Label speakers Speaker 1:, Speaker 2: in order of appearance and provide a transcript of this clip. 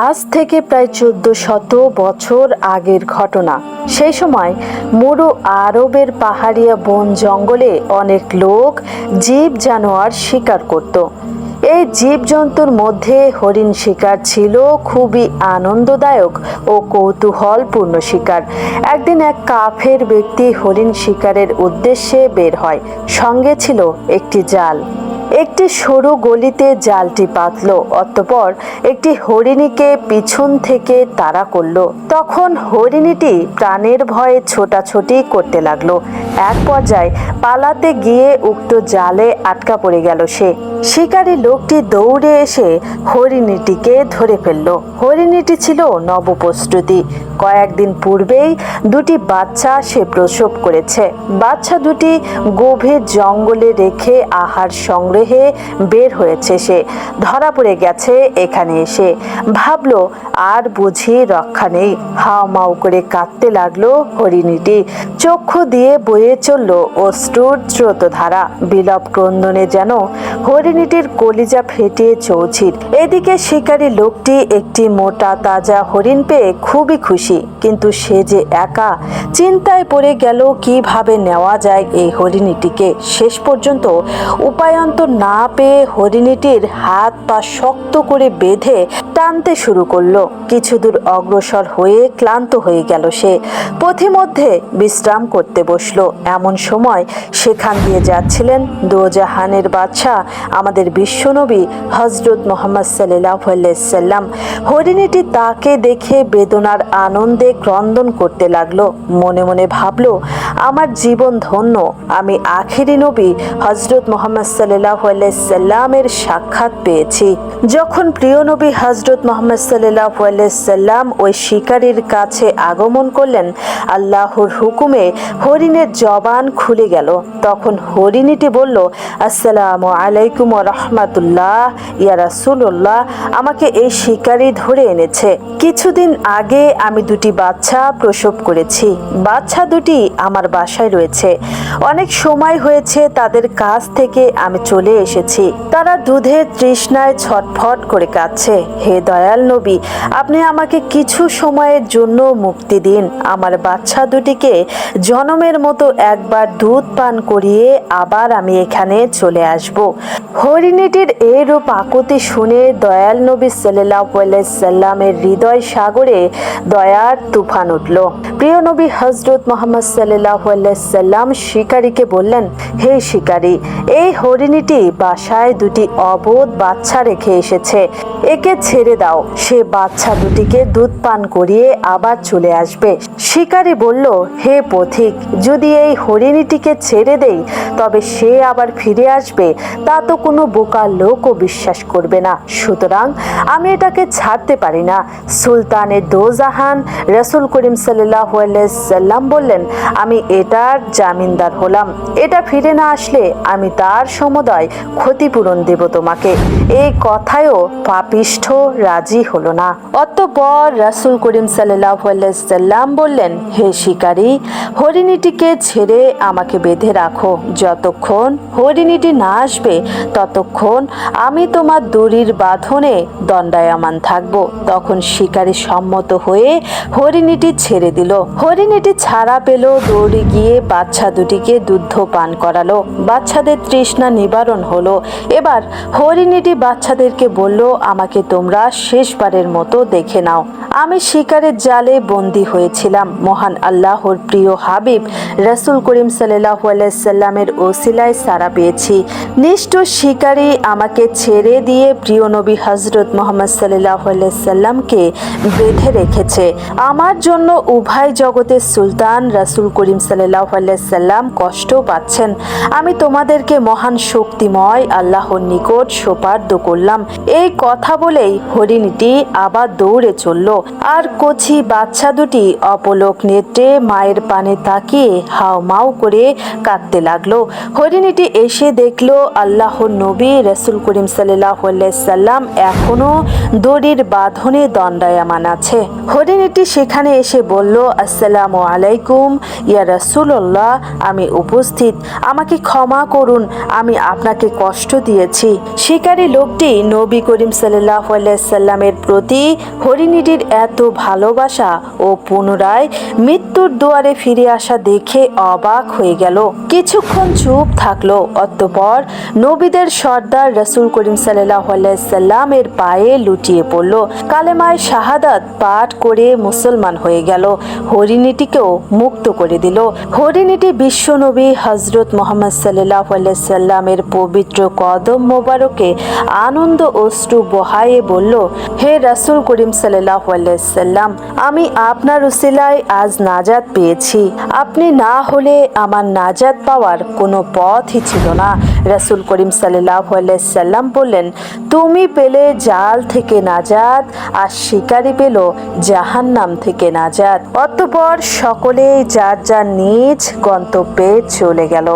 Speaker 1: আজ থেকে প্রায় চোদ্দ শত বছর আগের ঘটনা। সেই সময় মুরু আরবের পাহাড়িয়া বন জঙ্গলে অনেক লোক জীব জানোয়ার শিকার করত। এই জীবজন্তুর মধ্যে হরিণ শিকার ছিল, খুবই আনন্দদায়ক ও কৌতূহলপূর্ণ শিকার। একদিন এক কাফের ব্যক্তি হরিণ শিকারের উদ্দেশ্যে বের হয়। সঙ্গে ছিল একটি জাল। একটি সরু গলিতে জালটি পাতল, অতপর একটি হরিণীকে পিছন থেকে তাড়া করল। তখন হরিণীটি প্রাণের ভয়ে ছোটাছুটি করতে লাগল। এক পর্যায়ে পালাতে গিয়ে উক্ত জালে আটকা পড়ে গেল সে। শিকারী লোকটি দৌড়ে এসে হরিণীটিকে ধরে ফেলল। হরিণীটি ছিল নবপ্রস্তুতি। কয়েকদিন পূর্বেই দুটি বাচ্চা সে প্রসব করেছে। বাচ্চা দুটি গভীর জঙ্গলে রেখে আহার সংগ্রহে বের হয়েছে সে। ধরা পড়ে গেছে এখানে এসে। ভাবলো, আর বুঝি রক্ষা নেই। হাও মাও করে কাঁদতে লাগল হরিণীটি। চক্ষু দিয়ে বয়ে চলল অশ্রুর স্রোতধারা। বিলাপ ক্রন্দনে যেন হরিণীটির কলিজা ফেটিয়ে চৌচির। এদিকে শিকারী লোকটি একটি মোটা তাজা হরিণ পেয়ে খুবই খুশি, কিন্তু সে যে একা চিন্তায় পড়ে গেল কীভাবে নেওয়া যায় এই হরিণীটিকে। শেষ পর্যন্ত উপায়ন্তর না পেয়ে হরিণীটির হাত পা শক্ত করে বেঁধে টানতে শুরু করল। কিছু দূর অগ্রসর হয়ে ক্লান্ত হয়ে গেল সে। পথিমধ্যে বিশ্রাম করতে বসল। এমন সময় সেখান দিয়ে যাচ্ছিলেন দোজাহানের বাদশাহ আমাদের বিশ্বনবী হজরত মোহাম্মদ সাল্লাহ সাল্লাম। হরিণীটি তাকে দেখে বেদনার আনন্দে ক্রন্দন করতে লাগল। মনে মনে ভাবলো আমার জীবন ধন্য। আমি আখিরি নবী হজরত মোহাম্মদ সাল্লাহ সাল্লামের সাক্ষাৎ পেয়েছি। যখন প্রিয় নবী হজরত মোহাম্মদ সাল্লাহ সাল্লাম ওই শিকারীর কাছে আগমন করলেন, আল্লাহর হুকুমে হরিণের জবান খুলে গেল। তখন হরিণীটি বলল, আসসালামু আলাইকুম রহমাতুল্লাহ, ইয়া রাসূলুল্লাহ, আমাকে এই শিকারী ধরে এনেছে। কিছুদিন আগে আমি দুটি বাচ্চা প্রসব করেছি। বাচ্চা দুটি আমার বাসায় রয়েছে। অনেক সময় হয়েছে তাদের কাছ থেকে আমি চলে এসেছি। তারা দুধের তৃষ্ণায় ছটফট করে কাঁদছে। হে দয়াল নবী, আপনি আমাকে কিছু সময়ের জন্য মুক্তি দিন। আমার বাচ্চা দুটিকে জনমের মতো একবার দুধ পান করিয়ে আবার আমি এখানে চলে আসব। হরিণীটির এরূপ আকুতি শুনে দয়াল নবী সাল্লামের হৃদয় সাগরে দয়ার তুফান উঠল। প্রিয় নবী হজরত মোহাম্মদ সাল্লাম শিকারীকে বললেন, হে শিকারী, এই হরিণীটি বাসায় দুটি অবোধ বাচ্চা রেখে এসেছে। একে ছেড়ে দাও। সে বাচ্চা দুটিকে দুধ পান করিয়ে আবার চলে আসবে। শিকারী বলল, হে পথিক, যদি এই হরিণীটিকে ছেড়ে দেই, তবে সে আবার ফিরে আসবে। তা তো কোনো বোকা লোকও বিশ্বাস করবে না। সুতরাং আমি এটাকে ছাড়তে পারি না। সুলতানের দোজাহান রসুল করিম সাল্লাম বললেন, আমি এটার জামিনদার হলাম। এটা ফিরে না আসলে আমি তার সমুদয় ক্ষতিপূরণ দেব তোমাকে। এই কথায়ও পাপিষ্ঠ রাজি হলো না। অতঃপর রাসুল করিম সাল্লাহ সাল্লাম বললেন হে শিকারী, হরিণীটিকে ছেড়ে আমাকে বেঁধে রাখো। যতক্ষণ হরিণীটি না আসবে, ততক্ষণ আমি তোমার দড়ির বাঁধনে দণ্ডায়মান থাকব। তখন শিকারী সম্মত হয়ে হরিণীটি ছেড়ে দিল। হরিণীটি ছাড়া পেল, দৌড়ে গিয়ে বাচ্চা দুটিকে দুধ পান করালো। বাচ্চাদের তৃষ্ণা নিবারণ হলো। এবার হরিণীটি বাচ্চাদেরকে বলল, আমাকে তোমরা শেষবারের মতো দেখে নাও। আমি শিকারের জালে বন্দী হয়েছিলাম। মহান আল্লাহর প্রিয় হাবিব, রসুল করিম সাল্লাহ সাল্লামের ওসিলায় সারা পেয়েছি। নিষ্ঠুর শিকারী আমাকে ছেড়ে দিয়ে প্রিয় নবী হজরত মোহাম্মদ সাল্লাহ সাল্লামকে বেঁধে রেখেছে। আমার জন্য উভয় জগতের সুলতান রাসুল করিম সাল্লাহ সাল্লাম কষ্ট পাচ্ছেন। আমি তোমাদেরকে মহান শক্তিময় আল্লাহর নিকট সোপার্দ করলাম। এই কথা বলেই হরিণীটি আবার দৌড়ে চলল। আর কচি বাচ্চা দুটি অপল পলক নেটে মায়ের পানে তাকিয়ে হাও মাও করে কাঁদতে লাগল। হরিণীটি এসে দেখল আল্লাহর নবী রসুল করিম সাল্লাহ সাল্লাম এখনও দড়ির বাঁধনে দণ্ডায়মান আছে। হরিণীটি সেখানে এসে বলল, আসসালামু আলাইকুম, ইয়া রাসূলুল্লাহ, আমি উপস্থিত। আমাকে ক্ষমা করুন, আমি আপনাকে কষ্ট দিয়েছি। শিকারী লোকটি নবী করিম সাল্লাহ সাল্লামের প্রতি হরিণীটির এত ভালোবাসা ও পুনরায় মৃত্যুর দুয়ারে ফিরে আসা দেখে অবাক হয়ে গেল। কিছুক্ষণ চুপ থাকল, অতঃপর নবীদের সর্দার রসুল করিম সাল্লাহ সাল্লামের পায়ে লুটিয়ে পড়ল। কালেমায় শাহাদাত পাঠ করে মুসলমান হয়ে গেল। হরিণীটিকেও মুক্ত করে দিল। হরিণীটি বিশ্বনবী হজরত মোহাম্মদ সাল্লাহ সাল্লামের পবিত্র কদম মোবারকে আনন্দ অশ্রু বহায়ে বলল, হে রাসুল করিম সাল্লাহ সাল্লাম, আমি আপনার উসিলায় আজ নাজাত পেয়েছি। আপনি না হলে আমার নাজাত পাওয়ার কোনো পথই ছিল না। রাসুল করিম সাল্লাহ সাল্লাম বললেন, তুমি পেলে জাল থেকে নাজাত আর শিকারি পেল জাহান্নাম থেকে নাজাত। অতপর সকলে যার যার নিজ গন্তব্যে চলে গেল।